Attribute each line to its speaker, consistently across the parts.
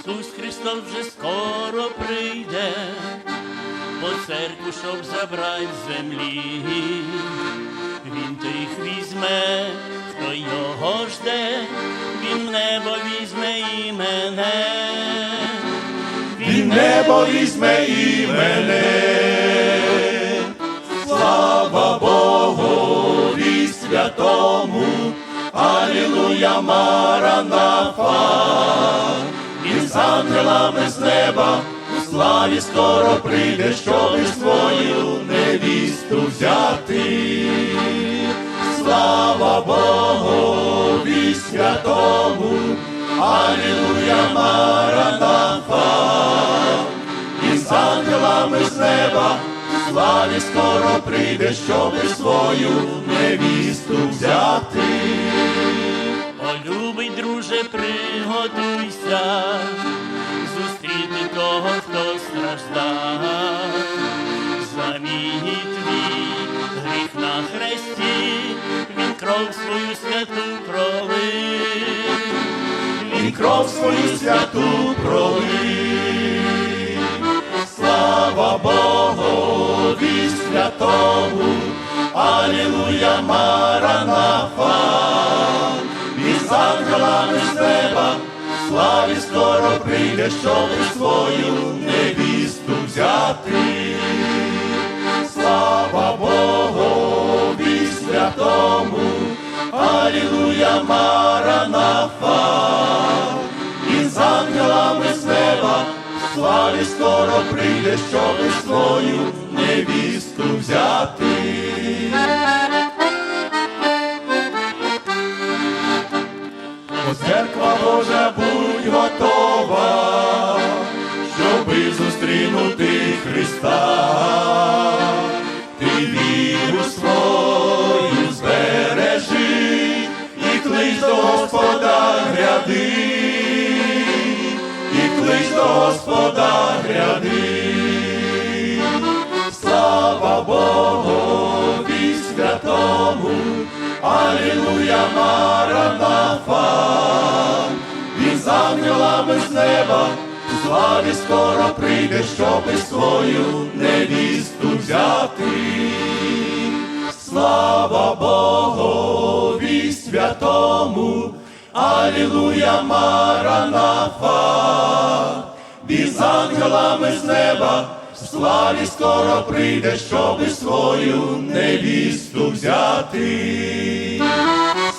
Speaker 1: Ісус Христос вже скоро прийде, по церкву, щоб забрати землі. Він то їх візьме, хто його жде, він небо візьме і мене.
Speaker 2: Він небо візьме і мене. Слава Богові святому, Алілуя Маранафа. З ангелами з неба у славі скоро прийде, щоб свою невісту взяти. Слава Богові святому, Алілуя Маранафа. І з ангелами з неба у славі скоро прийде, щоб свою невісту взяти.
Speaker 1: Приготуйся, зустріти того, хто страждав. За мій твій гріх на хресті, він кров свою святу пролив.
Speaker 2: і кров свою святу пролив. Слава Богові святому, Алілуя Маранафа. І з ангелами в славі скоро прийде, щоб свою невісту взяти. Слава Богові святому, Алілуя Маранафа. І з ангелами з неба, славі скоро прийде, щоб свою невісту взяти. Гряди. Слава Богові святому, Алілуя Маранафа. Він з ангелами з неба, у славі скоро прийде, щоби свою невісту взяти. Слава Богові святому, Алілуя Маранафа. Він з ангелами з неба, в славі скоро прийде, щоби свою невісту взяти.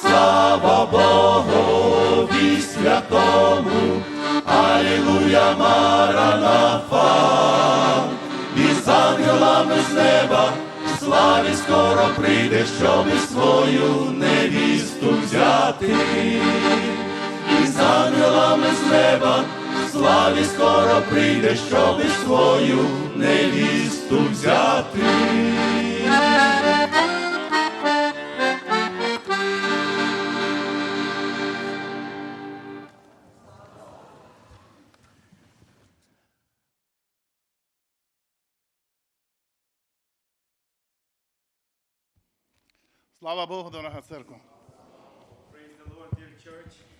Speaker 2: Слава Богові святому, Алілуя Маранафа. І з ангелами з неба, в славі скоро прийде, щоби свою невісту взяти. І з ангелами з неба, славі скоро прийде, щоби свою невісту взяти.
Speaker 3: Слава Богу, дорога церква.
Speaker 4: Praise the Lord, dear church.